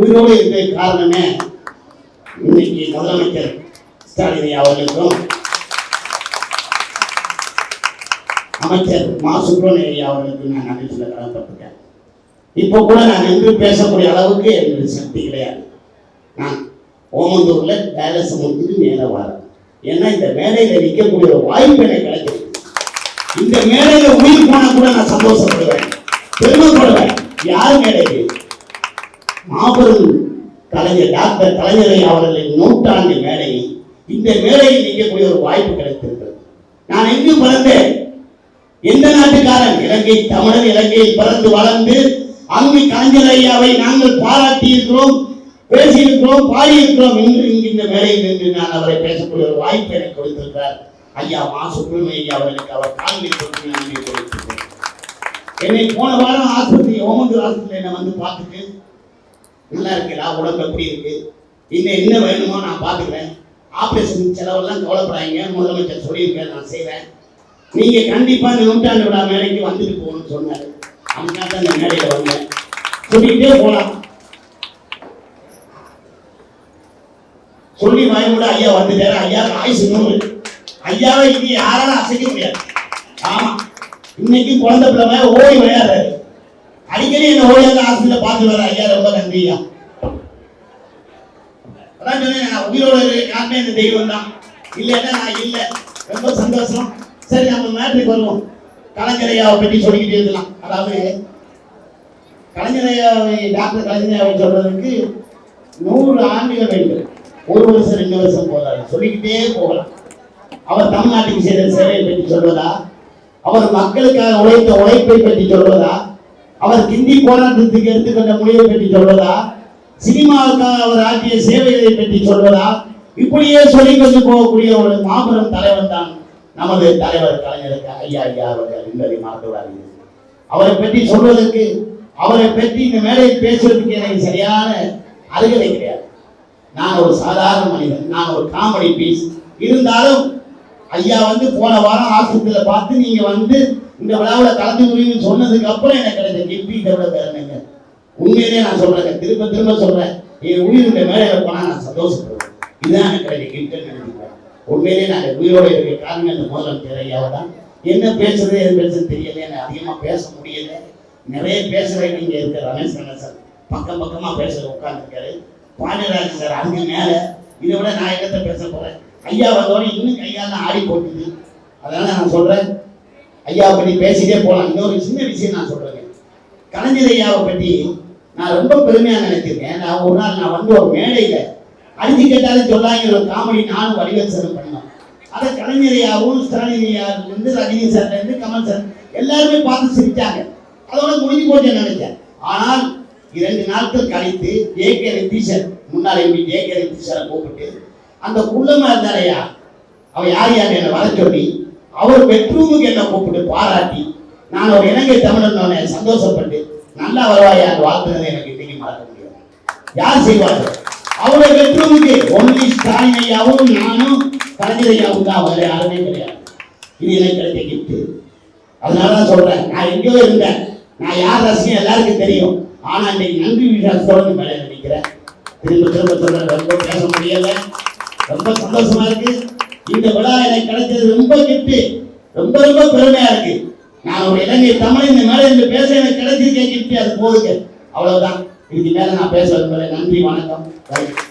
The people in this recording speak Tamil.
உயிரோடு இருக்க காரணமே இன்னைக்கு முதலமைச்சர் ஸ்டாலின் அவர்களுக்கும் அமைச்சர் மா. சுப்பிரமணிய அவர்களுக்கு நான் நன்றி சொல்ல கடமைப்பட்டிருக்கேன். இப்போ கூட நான் நின்று பேசக்கூடிய அளவுக்கு எனக்கு சக்தி கிடையாது. நான் ஓமந்தூரில் டயலஸ் முடிச்சுட்டு மேலே வரேன். ஏன்னா இந்த மேடையில் நிற்கக்கூடிய ஒரு வாய்ப்பு எனக்கு கிடைச்சிருக்கு இந்த மேடையில உயிர் போனால் கூட நான் சந்தோஷப்படுவேன் பெருமைப்படுவேன். யார் மேடைக்கு? மாபெரும் கலைஞர் டாக்டர் கலைஞரை அவர்களின் நூற்றாண்டு மேடை. இந்த மேடையில் நிற்கக்கூடிய ஒரு வாய்ப்பு கிடைத்திருக்கிறது. நான் எங்கு பிறந்தேன். எந்த நாட்டுக்காரன்? இலங்கை தமிழன் இலங்கையில் பிறந்து வளர்ந்து அங்கு கலைஞர் ஐயாவை நாங்கள் பாராட்டி இருக்கிறோம் பேசியிருக்கிறோம் பாடியிருக்கிறோம். என்று இங்கு இந்த மேடையில் நின்று நான் அவரை பேசக்கூடிய ஒரு வாய்ப்பு எனக்கு கொடுத்திருக்கிறார். ஐயா மா சுப்பிரமணிய அவர்களுக்கு அவர் காலில் கொடுத்து நன்றி கொடுத்திருக்கிறேன் என்னை போன வாரம் ஆஸ்பத்திரி ஓமந்தூர் ஆஸ்பத்திரியில் என்னை வந்து பார்த்துட்டு நல்லா இருக்குடா உடம்பு எப்படி இருக்கு. இன்னும் என்ன வேணுமோ நான் பார்த்துக்கிறேன். ஆப்ரேஷன் செலவெல்லாம் கவலைப்படாதீங்க. முதலமைச்சர் சொல்லியிருக்கேன் நான் செய்வேன். நீங்க கண்டிப்பா இந்த நூற்றாண்டு விழா மேடைக்கு வந்துட்டு போகணும்னு சொன்னாரு. அதுக்காக தான் இந்த மேடையில் வந்தேன். சொல்லிக்கிட்டே போலாம். சொல்லி வாய்மூட ஐயா வந்துட்டாரு. ஐயா ஆயுசு நூறு ஐயாவை இனி யாராலும் அசைக்க முடியாது. ஆமா. இன்னைக்கு குழந்தை பிள்ளை ஓடி விளையாடுறாரு. அடிக்கடி என்ன ஓடியாந்து ஹாஸ்பிட்டல் பார்த்து வர ஐயா ரொம்ப நன்றி ஐயா. அதான் சொன்னேன் நான் உயிரோட யாருமே இந்த தெய்வம் தான். இல்லைன்னா நான் இல்லை. ரொம்ப சந்தோஷம். சரி நம்ம மேட்ருக்கு வருவோம். கலைஞரையாவை பற்றி சொல்லிக்கிட்டே இருக்கலாம். அதாவது கலைஞரையாவை டாக்டர் கலைஞரையாவை சொல்றதுக்கு நூறு ஆண்டுகள் வேண்டும். ஒரு வருஷம் ரெண்டு வருஷம் போதாது. சொல்லிக்கிட்டே போகலாம். அவர் தமிழ்நாட்டுக்கு செய்த சேவையை பற்றி சொல்வதா? அவர் மக்களுக்காக உழைத்த உழைப்பை பற்றி சொல்வதா? அவர் கிண்டி போராட்டத்துக்கு எடுத்துக்கொண்ட முடிவை பற்றி சொல்வதா? சினிமாவுக்காக அவர் ஆற்றிய சேவைகளை பற்றி சொல்வதா? இப்படியே சொல்லி கொண்டு போகக்கூடிய ஒரு மாபெரும் தலைவன் தான் நமது தலைவர் கலைஞருக்கு ஐயா ஐயா அவர்கள் என்பதை மறந்துவிடாதீர்கள். அவரை பற்றி சொல்வதற்கு அவரை பற்றி இந்த மேடையில் பேசுவதற்கு எனக்கு சரியான அருகதை கிடையாது. நான் ஒரு சாதாரண மனிதன் நான் ஒரு காமெடி பீஸ் இருந்தாலும் ஐயா வந்து போன வாரம் ஆஸ்பத்திரியில பார்த்து நீங்க வந்து இந்த விழாவில் கலந்து முடியும்னு சொன்னதுக்கு அப்புறம் எனக்கு கிடைச்ச கிஃப்ட் இதை பேரணுங்க உண்மையிலேயே நான் சொல்றேங்க. திரும்ப திரும்ப சொல்றேன். என் உயிர் மேலே போனால் நான் சந்தோஷப்படுவேன். இதுதான் எனக்கு கிடைச்ச கிஃப்ட்னு நினைக்கிறேன். உண்மையிலேயே நான் உயிரோட இருக்க காரணம் இந்த முதலமைச்சர் ஐயாவை தான். என்ன பேசுறது எது பேசுறது தெரியல எனக்கு அதிகமாக பேச முடியல. நிறைய பேசுகிறேன் நீங்கள் இருக்க ரமேஷ் கணேசன் பக்கம் பக்கமாக பேசுகிற உட்காந்துருக்காரு பாண்டியராஜன் சார் அங்கே மேலே. இதை விட நான் என்னத்த பேச போகிறேன் ஐயா வந்தோடனே இன்னும் தான் ஆடி போட்டுது. அதனால நான் சொல்றேன் ஐயா பற்றி பேசிட்டே போகலாம் இன்னொரு சின்ன விஷயம் நான் சொல்கிறேன் கலைஞர் ஐயாவை பற்றி நான் ரொம்ப பெருமையாக நினைச்சிருக்கேன். நான் ஒரு நாள் நான் வந்து ஒரு மேடையில் அடிச்சு கேட்டாலும் சொல்லாங்க ஒரு காமெடி நானும் வடிவசனம் பண்ணோம் அதை கலைஞர் ஐயாவும் ஸ்டாலின் ஐயாவிலிருந்து ரஜினி சார்லேருந்து கமல் சார் எல்லாருமே பார்த்து சிரித்தாங்க அதோட முடிஞ்சு போச்சுன்னு நினைச்சேன். ஆனால் இரண்டு நாட்கள் கழித்து ஜே கே சார் முன்னாள் எம்பி ஜே கே ரித்தீஷரை கூப்பிட்டு அந்த குள்ளமா இருந்தாரையா அவ யார் யார் என்னை வர சொல்லி அவர் பெட்ரூமுக்கு என்ன கூப்பிட்டு பாராட்டி நான் ஒரு இலங்கை தமிழன் சந்தோஷப்பட்டு நல்லா வருவாயா வாழ்த்துனது எனக்கு இன்னைக்கு மறக்க முடியாது. யார் செய்வார்கள்? அவரை பெட்ரூமுக்கு ஒன்லி ஸ்டாலின் ஐயாவும் நானும் கலைஞர் ஐயாவும் தான். வேற யாருமே கிடையாது. இது எனக்கு கிடைச்ச கிஃப்ட் அதனால தான் சொல்றேன் நான் எங்கேயோ இருந்தேன். நான் யார் ரசிகம் எல்லாருக்கும் தெரியும். ஆனா இன்னைக்கு நன்றி விசுவாசத்தோட மேலே நினைக்கிறேன் திரும்ப திரும்ப சொல்றேன் ரொம்ப பேச முடியலை. ரொம்ப சந்தோஷமா இருக்கு. இந்த விழா எனக்கு கிடைச்சது ரொம்ப கிஃப்ட் ரொம்ப ரொம்ப பெருமையா இருக்கு. நான் ஒரு இலங்கை தமிழ் இந்த மேலே இந்த பேச எனக்கு கிடைச்சிருக்கேன் கிஃப்ட் அது போதுங்க. அவ்வளவுதான். இதுக்கு மேல நான் பேச நன்றி வணக்கம். Right.